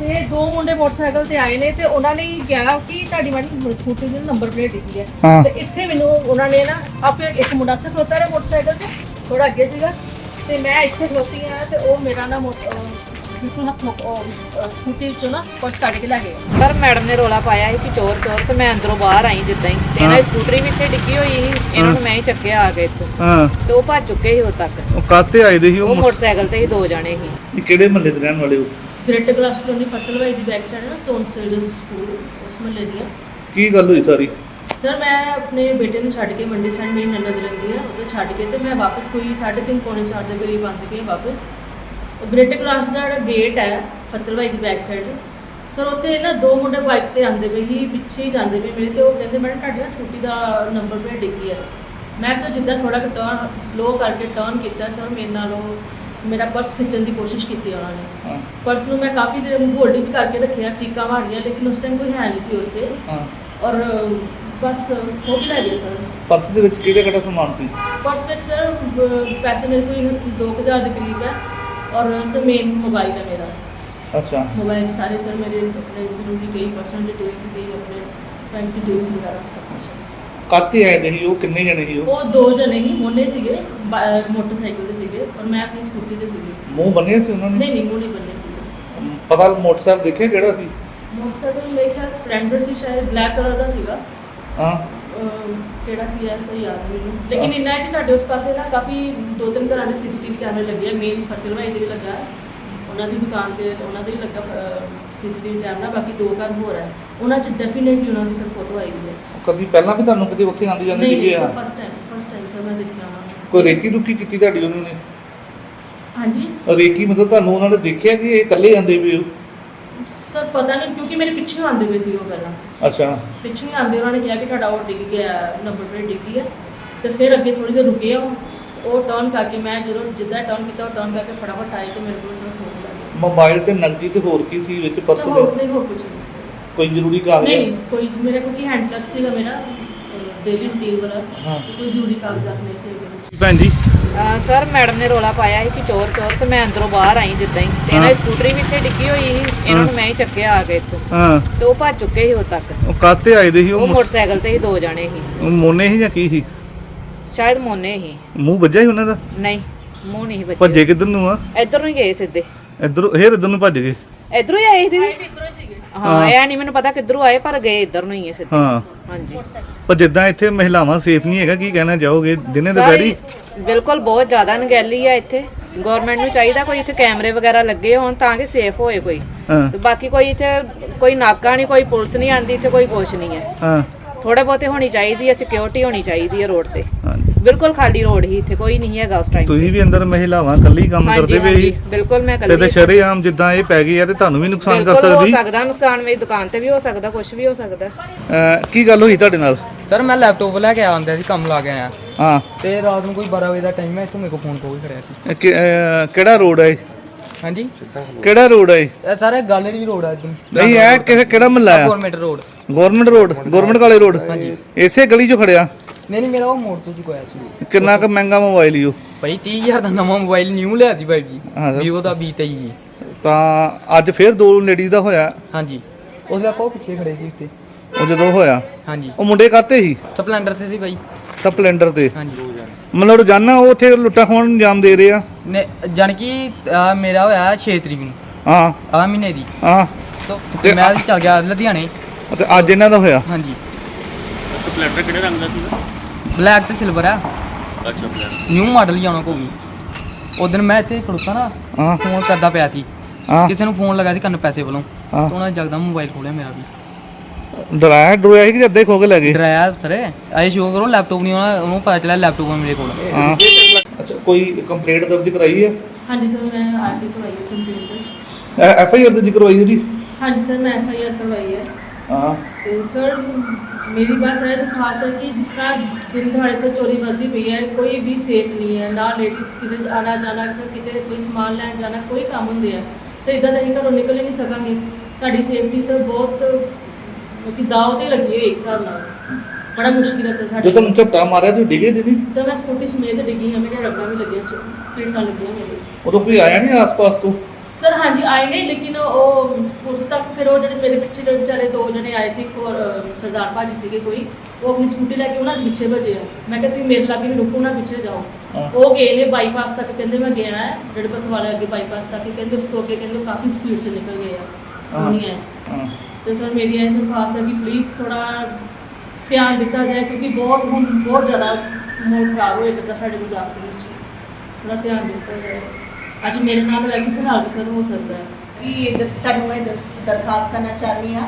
ਤੇ ਦੋ ਮੁੰਡੇ ਮੋਟਰਸਾਈਕਲ ਤੇ ਆਏ ਨੇ ਤੇ ਉਹਨਾਂ ਨੇ ਹੀ ਕਿਹਾ ਕਿ ਤੁਹਾਡੀ ਮਾੜੀ ਸਕੂਟੀ ਦੀ ਨੰਬਰ ਪਲੇਟ ਡਿੱਗੀ ਹੈ। ਹਾਂ। ਤੇ ਇੱਥੇ ਮੈਨੂੰ ਉਹਨਾਂ ਨੇ ਨਾ ਆਪੇ ਇੱਕ ਮੁੰਡਾ ਇੱਥੇ ਖਲੋਤਾ ਰਿਹਾ ਮੋਟਰਸਾਈਕਲ ਤੇ ਥੋੜਾ ਅੱਗੇ ਸੀਗਾ। ਤੇ ਮੈਂ ਇੱਥੇ ਖਲੋਤੀ ਆ ਤੇ ਉਹ ਮੇਰਾ ਨਾ ਮੋਟ- ਅਹ ਬਿਲਕੁਲ ਹੱਥ ਮੁੱਕ- ਉਹ, ਅਹ ਸਕੂਟੀ ਵਿੱਚੋਂ ਨਾ ਪਰਸ ਕੱਢ ਕੇ ਲੈ ਗਏ। ਪਰ ਮੈਡਮ ਨੇ ਰੋਲਾ ਪਾਇਆ ਸੀ ਕਿ ਚੋਰ ਚੋਰ ਤੇ ਮੈਂ ਅੰਦਰੋਂ ਬਾਹਰ ਆਈ ਜਿੱਦਾਂ ਹੀ। ਤੇ ਇਹਨਾਂ ਦੀ ਸਕੂਟਰੀ ਵੀ ਇੱਥੇ ਡਿੱਗੀ ਹੋਈ ਸੀ ਇਹਨਾਂ ਨੂੰ ਮੈਂ ਹੀ ਚੱਕਿਆ ਆ ਕੇ ਇੱਥੋਂ। ਹਾਂ। ਤੇ ਉਹ ਭੱਜ ਚੁੱਕੇ ਸੀ ਉਦੋਂ ਤੱਕ। ਉਹ ਕਾਤੇ ਆਏ ਦੇ ਸੀ ਉਹ ਉਹ ਮੋਟਰਸਾਈਕਲ ਤੇ ਹੀ ਦੋ ਜਾਣੇ ਸੀ। ਇਹ ਕਿਹੜੇ ਮਹੱਲੇ ਦੇ ਰਹਿਣ ਵਾਲੇ ਹੋ? ਗ੍ਰੇਟ ਕਲਾਸ ਕਲੋਨੀ ਫਤਲਵਾਈ ਦੀ ਬੈਕ ਸਾਈਡ ਨਾ ਸੋਨ ਸੇਲ ਸਕੂਲ ਉਸ ਮਹੱਲੇ ਦੀ ਆ। ਕੀ ਗੱਲ ਹੋਈ ਸਾਰੀ? ਸਰ ਮੈਂ ਆਪਣੇ ਬੇਟੇ ਨੂੰ ਛੱਡ ਕੇ ਮੰਡੀ ਸਾਈਡ ਮੇਰੀ ਨਨਦ ਰਹਿੰਦੀ ਆ ਉਹਦੇ ਛੱਡ ਕੇ ਤੇ ਮੈਂ ਵਾਪਸ ਕੋਈ 3:30 ਪੌਣੇ 4 ਦੇ ਕਰੀਬ ਆਉਂਦੀ ਪਈ ਹਾਂ ਵਾਪਸ। ਉਹ ਗ੍ਰੇਟ ਕਲਾਸ ਦਾ ਜਿਹੜਾ ਗੇਟ ਹੈ ਫਤਲਵਾਈ ਦੀ ਬੈਕ ਸਾਈਡ ਸਰ ਉੱਥੇ ਨਾ ਦੋ ਮੁੰਡੇ ਬਾਈਕ ਤੇ ਆਉਂਦੇ ਪਏ ਸੀ ਪਿੱਛੇ ਹੀ ਜਾਂਦੇ ਪਏ ਮੇਰੇ ਤੇ ਉਹ ਕਹਿੰਦੇ ਮੈਡਮ ਤੁਹਾਡੀ ਨਾ ਸਕੂਟੀ ਦਾ ਨੰਬਰ ਪਲੇਟ ਡਿੱਗੀ ਹੈ ਮੈਂ ਸਰ ਜਿੱਦਾਂ ਥੋੜਾ ਟਰਨ ਸਲੋ ਕਰਕੇ ਟਰਨ ਕੀਤਾ ਸਰ ਮੇਰੇ ਨਾਲ ਉਹ ਮੇਰਾ ਪਰਸ ਖਿੱਚਣ ਦੀ ਕੋਸ਼ਿਸ਼ ਕੀਤੀ ਉਹਨਾਂ ਨੇ। ਹਾਂ। ਪਰਸ ਨੂੰ ਮੈਂ ਕਾਫੀ ਦੇਰ ਹੋਲਡਿੰਗ ਵੀ ਕਰਕੇ ਰੱਖਿਆ ਚੀਕਾਂ ਮਾਰੀਆਂ ਲੇਕਿਨ ਉਸ ਟਾਈਮ ਕੋਈ ਹੈ ਨਹੀਂ ਸੀ ਉੱਥੇ। ਹਾਂ। ਔਰ ਬਸ ਹੋ ਵੀ ਲੈ ਗਿਆ ਸਰ। ਪਰਸ ਦੇ ਵਿੱਚ ਕਿਹੜਾ ਕਿਹੜਾ ਸਮਾਨ ਸੀ? ਪਰਸ ਵਿੱਚ ਸਰ ਬ- ਪੈਸੇ ਮੇਰੇ ਕੋਲ 2000 ਦੇ ਕਰੀਬ ਹੈ। ਔਰ ਸਰ ਮੇਨ ਮੋਬਾਈਲ ਹੈ ਮੇਰਾ। ਅੱਛਾ। ਮੋਬਾਈਲ ਸਾਰੇ ਸਰ ਮੇਰੇ ਆਪਣੇ ਜ਼ਰੂਰੀ ਕਈ ਪਰਸਨਲ ਡਿਟੇਲਸ ਵੀ ਆਪਣੇ ਬੈਂਕ ਡਿਟੇਲਸ ਵਗੈਰਾ ਸਭ ਕੁਝ ਕਾਤੇ ਆਏ ਦੇ ਸੀ ਉਹ ਕਿੰਨੇ ਜਣੇ ਸੀ ਉਹ? ਉਹ ਦੋ ਜਣੇ ਹੀ ਮੋਨੇ ਸੀਗੇ। ਬਾ- ਮੋਟਰਸਾਈਕਲ ਤੇ ਸੀਗੇ ਔਰ ਮੈਂ ਆਪਣੀ ਸਕੂਟੀ ਤੇ ਸੀਗੀ। ਮੂੰਹ ਬੰਨਿਆ ਸੀ ਉਹਨਾਂ ਨੇ? ਨਹੀਂ ਨਹੀਂ ਮੂੰਹ ਨਹੀਂ ਬੰਨੇ ਸੀਗੇ ਪਤਾ ਮੋਟਰਸਾਈਕਲ ਦੇਖਿਆ ਕਿਹੜਾ ਸੀ? ਮੋਟਰਸਾਈਕਲ ਮੇਰੇ ਖਿਆਲ ਸਪਲੈਂਡਰ ਸੀ ਸ਼ਾਇਦ ਬਲੈਕ ਕਲਰ ਦਾ ਸੀਗਾ। ਹਾਂ। ਅਹ ਕਿਹੜਾ ਸੀ ਐ ਸਹੀ ਯਾਦ ਨਹੀਂ ਮੈਨੂੰ। ਲੇਕਿਨ ਇੰਨਾ ਹੈ ਕਿ ਸਾਡੇ ਉਸ ਪਾਸੇ ਨਾ ਕਾਫੀ ਦੋ ਤਿੰਨ ਘਰਾਂ ਦੇ ਸੀਸੀਟੀਵੀ ਕੈਮਰੇ ਲੱਗੇ ਆ ਮੇਨ ਫਤਿਲਵਾਈ ਦੇ ਵੀ ਲੱਗਾ। ਹੈ। ਉਹਨਾਂ ਦੀ ਦੁਕਾਨ ਤੇ ਉਹਨਾਂ ਦੇ ਵੀ ਲੱਗਾ ਸੀਸੀਟੀਵੀ ਕੈਮਰਾ ਬਾਕੀ ਦੋ ਘਰ ਹੋਰ ਹੈ। ਉਹਨਾਂ 'ਚ ਡੈਫੀਨੇਟਲੀ ਉਹਨਾਂ ਦੀ ਸਰ ਫੋਟੋ ਆਈ ਦੀ ਹੈ। ਕਦੀ ਪਹਿਲਾਂ ਵੀ ਤੁਹਾਨੂੰ ਕਿਤੇ ਉੱਥੇ ਆਂਦੀ ਜਾਂਦੀ ਨਹੀਂ ਸਰ ਆ first time first time sir ਮੈਂ ਦੇਖਿਆ ਉਹਨਾਂ ਨੂੰ। ਕੋਈ ਰੇਕੀ ਰੁਕੀ ਕੀਤੀ ਤੁਹਾਡੀ ਉਹਨਾਂ ਨੇ? ਹਾਂਜੀ? ਰੇਕੀ ਮਤਲਬ ਤੁਹਾਨੂੰ ਉਹਨਾਂ ਨੇ ਦੇਖਿਆ ਕਿ ਇਹ ਇਕੱਲੇ ਜਾਂਦੇ ਵੀ ਹੋ? ਸਰ ਪਤਾ ਨਹੀਂ ਕਿਉਂਕਿ ਮੇਰੇ ਪਿੱਛੇ ਆਉਂਦੇ ਪਏ ਸੀ ਉਹ ਪਹਿਲਾਂ। ਅੱਛਾ। ਪਿੱਛੋਂ ਆਉਂਦੇ ਉਹਨਾਂ ਨੇ ਕਿਹਾ ਕਿ ਤੁਹਾਡਾ ਉਹ ਡਿੱਗ ਗਿਆ ਨੰਬਰ ਪਲੇਟ ਡਿੱਗੀ ਹੈ। ਤੇ ਫਿਰ ਅੱਗੇ ਥੋੜੀ ਦੇਰ ਰੁਕੇ ਉਹ। ਤੇ ਉਹ ਟਰਨ ਕਰਕੇ ਮੈਂ ਜਦੋਂ ਜਿੱਦਾਂ ਟਰਨ ਕੀਤਾ ਉਹ ਟਰਨ ਕਰਕੇ ਫਟਾਫਟ ਆਏ ਤੇ ਮੇਰੇ ਕੋਲ ਸਿਰਫ ਫੋਨ ਲੱਗ ਮੋਬਾਈਲ ਤੇ ਨਕਦੀ ਤੇ ਹੋਰ ਕੀ ਸੀ ਵਿੱਚ ਗਿਆ ਪਰਸ ਸਰ ਦੇ ਹੋਰ ਨਹੀਂ ਹੋਰ ਕੁਝ ਨਹੀਂ ਸੀ। ਕੋਈ ਜ਼ਰੂਰੀ ਨਹੀਂ ਕਾਗਜ਼? ਨਹੀਂ ਕੋਈ ਮੇਰੇ ਕੋਲ ਕੀ ਹੈਂਡ ਤੱਕ ਸੀਗਾ ਮੇਰਾ ਡੇਲੀ ਰੂਟੀਨ ਵਾਲਾ ਹਾਂ। ਕੋਈ ਜ਼ਰੂਰੀ ਕਾਗਜ਼ਾਤ ਨਹੀਂ ਸੀ ਉਹਦੇ ਵਿੱਚ। ਭੈਣ ਜੀ? ਅਹ ਸਰ ਮੈਡਮ ਨੇ ਰੋਲਾ ਪਾਇਆ ਸੀ ਕਿ ਚੋਰ ਚੋਰ ਤੇ ਮੈਂ ਅੰਦਰੋਂ ਬਾਹਰ ਆਈ ਜਿੱਦਾਂ ਹੀ। ਤੇ ਇਹਨਾਂ ਦੀ ਸਕੂਟਰੀ ਵੀ ਇੱਥੇ ਡਿੱਗੀ ਹੋਈ ਸੀ ਇਹਨਾਂ ਨੂੰ ਮੈਂ ਹੀ ਚੱਕਿਆ ਆ ਕੇ ਇੱਥੋਂ। ਹਾਂ। ਤੇ ਉਹ ਭੱਜ ਚੁੱਕੇ ਸੀ ਉਦੋਂ ਤੱਕ। ਉਹ ਕਾਤੇ ਆਏ ਦੇ ਸੀ ਉਹ ਉਹ ਮੋਟਰਸਾਈਕਲ ਤੇ ਹੀ ਦੋ ਜਾਣੇ ਸੀ। ਉਹ ਮੋਨੇ ਸੀ ਜਾਂ ਕੀ ਸੀ? ਸ਼ਾਇਦ ਮੋਨੇ ਸੀ ਮੂੰਹ ਵੱਜਿਆ ਸੀ ਉਹਨਾਂ ਦਾ? ਨਹੀਂ ਮੂੰਹ ਨਹੀਂ ਬੱਚੇ ਭੱਜੇ ਕਿੱਧਰ ਨੂੰ ਆ? ਇੱਧਰ ਨੂੰ ਹੀ ਗਏ ਸਿੱਧੇ। ਇੱਧਰ ਹੇਰ ਇੱਧਰ ਨੂੰ ਭੱਜ ਗਏ? ਇੱਧਰੋਂ ਹੀ ਆਏ ਸੀ ਦੀਦੀ? ਹਾਂ ਇਹ ਨਹੀਂ ਮੈਨੂੰ ਪਤਾ ਕਿੱਧਰੋਂ ਆਏ ਪਰ ਗਏ ਇੱਧਰ ਨੂੰ ਹੀ ਹੈ ਸਿੱਧੇ। ਹਾਂ। ਹਾਂਜੀ। ਪਰ ਜਿੱਦਾਂ ਇੱਥੇ ਮਹਿਲਾਵਾਂ ਸੇਫ ਨਹੀਂ ਹੈਗਾ ਕੀ ਕਹਿਣਾ ਚਾਹੋਗੇ? ਦਿਨੇ ਦੁਪਹਿਰੀ? ਸਾਰੀ- ਬਿਲਕੁਲ ਬਹੁਤ ਜ਼ਿਆਦਾ ਨਗੈਲੀ ਆ ਇੱਥੇ। ਗਵਰਨਮੈਂਟ ਨੂੰ ਚਾਹੀਦਾ ਕੋਈ ਇੱਥੇ ਕੈਮਰੇ ਵਗੈਰਾ ਲੱਗੇ ਹੋਣ ਤਾਂ ਕਿ ਸੇਫ ਹੋਏ ਕੋਈ। ਹਾਂ। ਤੇ ਬਾਕੀ ਕੋਈ ਇੱਥੇ ਕੋਈ ਨਾਕਾ ਨਹੀਂ ਕੋਈ ਪੁਲਿਸ ਨਹੀਂ ਆਂਦੀ ਇੱਥੇ ਕੋਈ ਕੁਛ ਨਹੀਂ ਹੈ। ਹਾਂ। ਥੋੜੇ ਬਹੁਤੇ ਹੋਣੀ ਚਾਹੀਦੀ ਹੈ ਸਿਕਿਉਰਿਟੀ ਹੋਣੀ ਚਾਹੀਦੀ ਹੈ ਰੋਡ ਤੇ। ਹਾਂਜੀ। ਬਿਲਕੁਲ ਖਾਲੀ ਰੋਡ ਹੀ ਇੱਥੇ ਕੋਈ ਨਹੀਂ ਹੈਗਾ ਉਸ ਟਾਈਮ ਤੁਸੀਂ ਵੀ ਅੰਦਰ ਮਹਿਲਾਵਾਂ ਕੱਲੀ ਕੰਮ ਕਰਦੇ ਪਏ ਸੀ? ਬਿਲਕੁਲ ਮੈਂ ਤੇ ਤੇ ਕੱਲੀ ਸ਼ਰੇਆਮ ਜਿੱਦਾਂ ਇਹ ਪੈ ਗਈ ਆ ਤੇ ਤੁਹਾਨੂੰ ਵੀ ਨੁਕਸਾਨ ਕਰ ਬਿਲਕੁਲ ਹੋ ਸਕਦੀ ਸਕਦਾ ਨੁਕਸਾਨ ਮੇਰੀ ਦੁਕਾਨ ਤੇ ਵੀ ਹੋ ਸਕਦਾ ਕੁਝ ਵੀ ਹੋ ਸਕਦਾ। ਅਹ ਕੀ ਗੱਲ ਹੋਈ ਤੁਹਾਡੇ ਨਾਲ? ਸਰ ਮੈਂ ਲੈਪਟਾਪ ਲੈ ਕੇ ਆਉਂਦਾ ਸੀ ਕੰਮ ਲਾ ਕੇ ਆਇਆ। ਹਾਂ। ਤੇ ਰਾਤ ਨੂੰ ਕੋਈ 12 ਵਜੇ ਦਾ ਟਾਈਮ ਹੈ ਇੱਥੋਂ ਮੇਰੇ ਕੋਲ ਫੋਨ ਕੋਲ ਕਰਿਆ ਸੀ। ਇਹ ਕਿ- ਅਹ ਕਿਹੜਾ ਰੋਡ ਹੈ ਇਹ? ਹਾਂਜੀ। ਕਿਹੜਾ ਰੋਡ ਹੈ ਇਹ? ਇਹ ਸਾਰੇ ਗੈਲਰੀ ਰੋਡ ਆ ਜੀ ਨਹੀਂ ਇਹ ਕਿਸੇ ਕਿਹੜਾ ਮਹੱਲਾ ਆ? Government road government road government ਕਾਲੇ ਰੋਡ? ਹਾਂਜੀ। ਇਸੇ ਗਲੀ 'ਚੋਂ ਖੜਿਆ? ਨਹੀਂ ਨਹੀਂ ਮੇਰਾ ਉਹ ਮੋੜ ਤੋਂ ਜੀ ਕੋਇਆ ਸੀ। ਕਿੰਨਾ ਕੁ ਮਹਿੰਗਾ ਮੋਬਾਈਲ ਈ ਉਹ? ਭਾਈ 30000 ਦਾ ਨਵਾਂ ਮੋਬਾਈਲ ਨਿਊ ਲਿਆ ਸੀ ਭਾਈ ਜੀ। ਹਾਂ ਸਰ। ਵੀਵੋ ਦਾ B23 ਜੀ। ਤਾਂ ਅੱਜ ਫੇਰ ਦੋ ਲੇਡੀਜ਼ ਦਾ ਹੋਇਆ? ਹਾਂਜੀ। ਉਸ ਦਾ ਉਹ ਪਿੱਛੇ ਖੜੇ ਸੀ ਉੱਤੇ। ਉਹ ਜਦੋਂ ਹੋਇਆ? ਹਾਂਜੀ। ਉਹ ਮੁੰਡੇ ਕਾਤੇ ਸੀ? ਸਪਲੈਂਡਰ ਤੇ ਸੀ ਭਾਈ। ਸਪਲੈਂਡਰ ਤੇ। ਹਾਂਜੀ। ਮਤਲਬ ਰੋਜ਼ਾਨਾ ਉਹ ਉੱਥੇ ਲੁੱਟਾ ਖੋਣ ਨੂੰ ਅੰਜਾਮ ਦੇ ਰਹੇ ਆ? ਨੇ ਜਾਨ ਕਿ ਆਹ ਮੇਰਾ ਹੋਇਆ 6 ਤਰੀਕ ਨੂੰ। ਹਾਂ। ਆ ਮਹੀਨੇ ਦੀ। ਹਾਂ। ਤੋਂ ਤੇ ਮੈਂ ਚੱਲ ਗਿਆ ਲੁਧਿਆਣੇ। ਤੇ ਅੱਜ ਇਹਨਾਂ ਦਾ ਹੋਇਆ? ਹਾਂਜੀ। ਸਪਲੈਂਡਰ ਕਿਹੜੇ ਰੰਗ ਦਾ ਸੀਗਾ? ਬਲੈਕ ਤੇ ਸਿਲਵਰ ਆ। ਅੱਛਾ ਨਿਊ ਮਾਡਲ ਹੀ ਆਉਣਾ ਕੋਈ ਉਦੋਂ ਮੈਂ ਇੱਥੇ ਖੜੋਤਾ ਨਾ ਹਾਂ। ਫੋਨ ਕਰਦਾ ਪਿਆ ਸੀ। ਹਾਂ। ਕਿਸੇ ਨੂੰ ਫੋਨ ਲਗਾ ਸੀ ਕੰਨ ਪੈਸੇ ਵੱਲੋਂ। ਹਾਂ। ਤਾਂ ਉਹਨਾਂ ਨੇ ਜਗਦਾ ਮੋਬਾਈਲ ਖੋਲਿਆ ਮੇਰਾ ਵੀ। ਡਰਾਇਆ ਡਰੋਇਆ ਸੀ ਕਿ ਜੱਦੇ ਖੋ ਕੇ ਲੈ ਗਏ ਡਰਾਇਆ ਸਰ ਆਏ ਸ਼ੋਅ ਕਰੋ ਲੈਪਟਾਪ ਨਹੀਂ ਆਉਣਾ ਉਹਨੂੰ ਪਤਾ ਚੱਲਿਆ ਲੈਪਟਾਪ ਆ ਮੇਰੇ ਕੋਲ। ਹਾਂ। ਅੱਛਾ ਕੋਈ ਕੰਪਲੇਂਟ ਦਰਜ ਕਰਾਈ ਹੈ? ਹਾਂਜੀ ਸਰ ਮੈਂ ਆ ਕੇ ਕਰਵਾਈ ਹੈ ਕੰਪਿਊਟਰ ਐਫ ਆਈ ਆਰ ਦਰਜ ਕਰਵਾਈ ਜਿਹੜੀ? ਹਾਂਜੀ ਸਰ ਮੈਂ ਐਫ ਆਈ ਆਰ ਕਰਵਾਈ ਹੈ। ਹਾਂ। ਤੇ ਸਰ ਮੇਰੀ ਬਸ ਇਹ ਖਾਸ ਹੈ ਕਿ ਜਿਸ ਤਰ੍ਹਾਂ ਦਿਨ ਦਿਹਾੜੇ ਸੇ ਚੋਰੀ ਵੱਧਦੀ ਪਈ ਹੈ ਕੋਈ ਵੀ ਸੇਫ ਨਹੀਂ ਹੈ ਨਾ ਲੇਡੀਜ਼ ਕਿਤੇ ਆਣਾ ਜਾਣਾ ਸਰ ਕਿਤੇ ਕੋਈ ਸਮਾਨ ਲੈਣ ਜਾਣਾ ਕੋਈ ਕੰਮ ਹੁੰਦੇ ਆ। ਸਰ ਇਦਾਂ ਤਾਂ ਅਸੀਂ ਘਰੋਂ ਨਿਕਲ ਹੀ ਨਹੀਂ ਸਕਾਂਗੇ। ਸਾਡੀ ਸੇਫਟੀ ਸਰ ਬਹੁਤ ਕਿ ਦਾਅ ਤੇ ਲੱਗੀ ਹੋਈ ਇੱਕ ਹਿਸਾਬ ਨਾਲ। ਬੜਾ ਮੁਸ਼ਕਿਲ ਹੈ ਸਰ ਜਦੋਂ ਸਾਡੇ ਤੁਹਾਨੂੰ ਝਪਟਾ ਮਾਰਿਆ ਤੁਸੀਂ ਡਿੱਗੇ ਦੀਦੀ? ਸਰ ਮੈਂ ਸਕੂਟੀ ਸਮੇਤ ਡਿੱਗੀ ਹਾਂ ਮੇਰੇ ਰਗੜਾ ਵੀ ਲੱਗਿਆ ਚ ਪੇਟਾਂ ਲੱਗੀਆਂ ਮੇਰੇ। ਉਦੋਂ ਕੋਈ ਆਇਆ ਨਹੀਂ ਆਸ-ਪਾਸ ਤੋਂ? ਸਰ ਹਾਂਜੀ ਆਏ ਨੇ ਲੇਕਿਨ ਉਹ ਉਹ ਜਿਹੜੇ ਮੇਰੇ ਪਿੱਛੇ ਜਿਹੜੇ ਵਿਚਾਰੇ ਦੋ ਜਣੇ ਆਏ ਸੀ ਅਹ, ਸਰਦਾਰ ਭਾਜੀ ਸੀਗੇ ਕੋਈ ਉਹ ਆਪਣੀ ਸਕੂਟੀ ਲੈ ਕੇ ਉਹਨਾਂ ਦੇ ਪਿੱਛੇ ਭੱਜੇ ਆ। ਮੈਂ ਕਿਹਾ ਤੁਸੀਂ ਮੇਰੇ ਲਾਗੇ ਵੀ ਰੁਕੋ ਨਾ ਪਿੱਛੇ ਜਾਓ। ਉਹ ਗਏ ਨੇ ਬਾਈਪਾਸ ਤੱਕ ਕਹਿੰਦੇ ਮੈਂ ਗਿਆ ਹੈ ਰੜਪਤ ਵਾਲੇ ਅੱਗੇ ਬਾਈਪਾਸ ਤੱਕ ਕਹਿੰਦੇ ਉਸ ਤੋਂ ਅੱਗੇ ਕਹਿੰਦੇ ਉਹ ਕਾਫੀ ਸਪੀਡ 'ਚ ਨਿਕਲ ਗਏ ਆ। ਨਹੀਂ ਹੈ। ਹਾਂ। ਤੇ ਸਰ ਮੇਰੀ ਇਹ ਦਰਖਾਸਤ ਹੈ ਕਿ ਪਲੀਜ਼ ਥੋੜਾ ਧਿਆਨ ਦਿੱਤਾ ਜਾਏ ਕਿਉਂਕਿ ਬਹੁਤ ਹੁਣ ਬਹੁਤ ਜ਼ਿਆਦਾ ਮਾਹੌਲ ਖਰਾਬ ਹੋਇਆ ਕਰਦਾ ਸਾਡੇ ਗੁਰਦਾਸਪੁਰ ਵਿੱਚ। ਥੋੜਾ ਧਿਆਨ ਦਿੱਤਾ ਜਾਏ। ਅੱਜ ਮੇਰੇ ਨਾਲ ਹੈ ਕਿਸੇ ਨਾਲ ਵੀ ਸਰ ਹੋ ਸਕਦਾ ਹੈ। ਕਿ ਇਹ ਤੁਹਾਨੂੰ ਮੈਂ ਦਸ- ਦਰਖਾਸਤ ਕਰਨਾ ਚਾਹਨੀ ਆ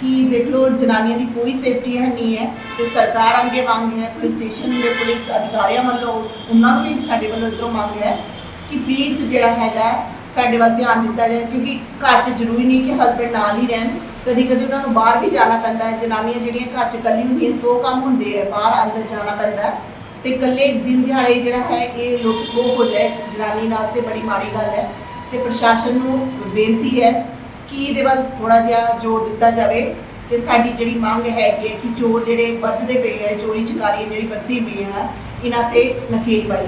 ਕਿ ਦੇਖ ਲਓ ਜਨਾਨੀਆਂ ਦੀ ਕੋਈ ਸੇਫਟੀ ਹੈ ਨਹੀਂ ਹੈ ਤੇ ਸਰਕਾਰ ਅੱਗੇ ਮੰਗ ਹੈ ਪੁਲਿਸ ਸਟੇਸ਼ਨ ਦੇ ਪੁਲਿਸ ਅਧਿਕਾਰੀਆਂ ਵੱਲੋਂ ਉਹਨਾਂ ਨੂੰ ਵੀ ਸਾਡੇ ਵੱਲੋਂ ਇਧਰੋਂ ਮੰਗ ਹੈ ਕਿ ਪਲੀਜ਼ ਜਿਹੜਾ ਹੈਗਾ ਸਾਡੇ ਵੱਲ ਧਿਆਨ ਦਿੱਤਾ ਜਾਏ, ਕਿਉਂਕਿ ਘਰ 'ਚ ਜ਼ਰੂਰੀ ਨਹੀਂ ਕਿ ਹਸਬੰਡ ਨਾਲ ਹੀ ਰਹਿਣ। ਕਦੀ ਕਦੀ ਉਹਨਾਂ ਨੂੰ ਬਾਹਰ ਵੀ ਜਾਣਾ ਪੈਂਦਾ ਹੈ, ਜਨਾਨੀਆਂ ਜਿਹੜੀਆਂ ਘਰ 'ਚ ਇਕੱਲੀ ਹੁੰਦੀਆਂ, ਸੌ ਕੰਮ ਹੁੰਦੇ ਆ ਬਾਹਰ ਅੰਦਰ ਜਾਣਾ ਪੈਂਦਾ ਹੈ। ਤੇ ਇਕੱਲੇ ਦਿਨ ਦਿਹਾੜੇ ਜਿਹੜਾ ਹੈ, ਇਹ ਲੋਕ ਖੋਹ ਹੋ ਜਾਏ, ਜਨਾਨੀ ਨਾਲ ਤੇ ਬੜੀ ਮਾੜੀ ਗੱਲ ਹੈ। ਤੇ ਪ੍ਰਸ਼ਾਸਨ ਨੂੰ ਬੇਨਤੀ ਹੈ ਕਿ ਇਹਦੇ ਵੱਲ ਥੋੜਾ ਜਿਹਾ ਜ਼ੋਰ ਦਿੱਤਾ ਜਾਵੇ। ਤੇ ਸਾਡੀ ਜਿਹੜੀ ਮੰਗ ਹੈਗੀ ਹੈ ਕਿ ਚੋਰ ਜਿਹੜੇ ਵੱਧਦੇ ਪਏ ਹੈ ਚੋਰੀ ਚਕਾਰੀ ਜਿਹੜੀ ਵੱਧਦੀ ਪਈ ਹੈ, ਇਹਨਾਂ ਤੇ ਨਕੇਲ ਪਾਈ